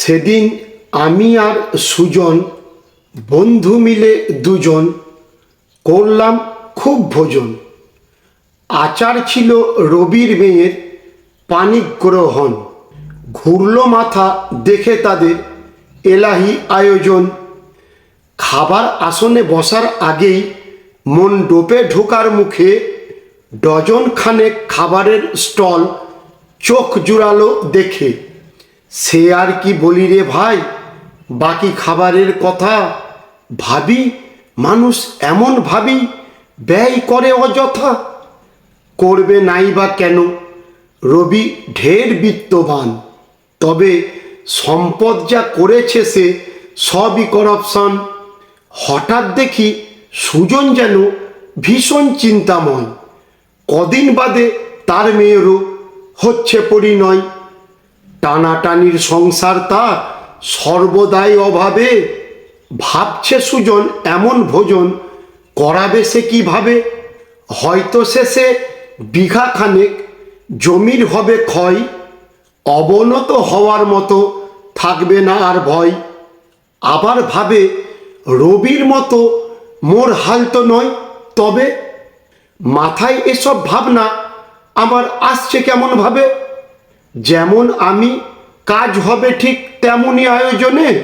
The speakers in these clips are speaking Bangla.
সেদিন আমি আর সুজন বন্ধু মিলে দুজন করলাম খুব ভোজন। আচার ছিল রবির মেয়ের পানিক গ্রহণ ঘুরল মাথা দেখে তাদের এলাহি আয়োজন। খাবার আসনে বসার আগেই মন ডোপে ঢোকার মুখে ডজন খানেক খাবারের স্টল চোখ জুড়ালো দেখে। সে আর কি বলি রে ভাই? বাকি খাবারের কথা ভাবি, মানুষ এমন ভাবি, ব্যয় করে অযথা। করবে নাই বা কেন? রবি ঢের বিত্তবান। তবে সম্পদ যা করেছে সে, সবই করাপশন। হঠাৎ দেখি সুজন যেন ভীষণ চিন্তাময়। কদিন বাদে তার মেয়েরও হচ্ছে পরিণয়। টানাটানির সংসার তা সর্বদাই অভাবে। ভাবছে সুজন, এমন ভোজন করাবে সে কীভাবে? হয়তো শেষে বিঘা খানেক জমির হবে ক্ষয়, অবনত হওয়ার মতো থাকবে না আর ভয়। আবার ভাবে, রবির মতো মোর হাল তো নয়, তবে মাথায় এসব ভাবনা আমার আসছে কেমন ভাবে? যেমন আমি কাজ হবে ঠিক তেমনই আয়োজনে,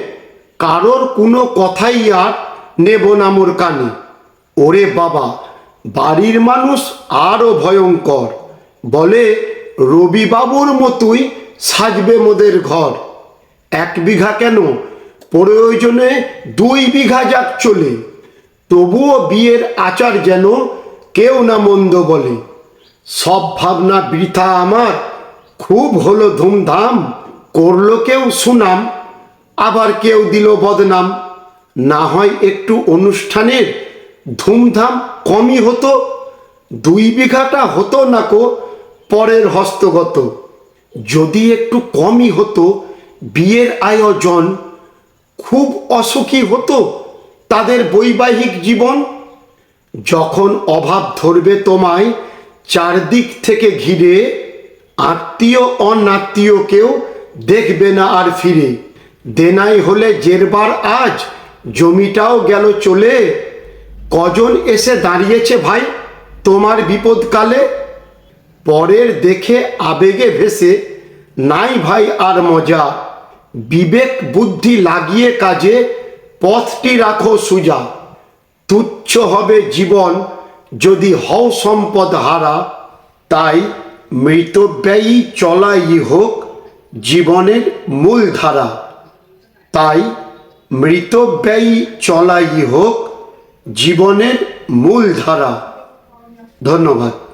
কারোর কোনো কথাই আর নেব না মোর কানে। ওরে বাবা, বাড়ির মানুষ আরও ভয়ঙ্কর। বলে, রবিবাবুর মতোই সাজবে মোদের ঘর। এক বিঘা কেন? প্রয়োজনে দুই বিঘা যাক চলে। তবুও বিয়ের আচার যেন কেউ না মন্দ বলে। সব ভাবনা বৃথা আমার। খুব হলো ধুমধাম, করল কেউ সুনাম, আবার কেউ দিল বদনাম। না হয় একটু অনুষ্ঠানের ধুমধাম কমই হতো, দুই বিঘাটা হতো না কো পরের হস্তগত। যদি একটু কমই হতো, বিয়ের আয়োজন খুব অসুখী হতো তাদের বৈবাহিক জীবন। যখন অভাব ধরবে তোমায় চারদিক থেকে ঘিরে আত্মীয় অনাত্মীয় কেউ দেখবে না আর ফিরে। দেনাই হলে জেরবার আজ, জমিটাও গেল চলে। কজন এসে দাঁড়িয়েছে ভাই? তোমার বিপদকালে? পরের দেখে আবেগে ভেসে, নাই ভাই আর মজা। বিবেক বুদ্ধি লাগিয়ে কাজে, পথটি রাখো সুজা। তুচ্ছ হবে জীবন, যদি হও সম্পদ হারা। তাই মৃতব্যয়ী চলাই হোক জীবনের মূল ধারা তাই মৃতব্যয়ী চলাই হোক জীবনের মূল ধারা ধন্যবাদ।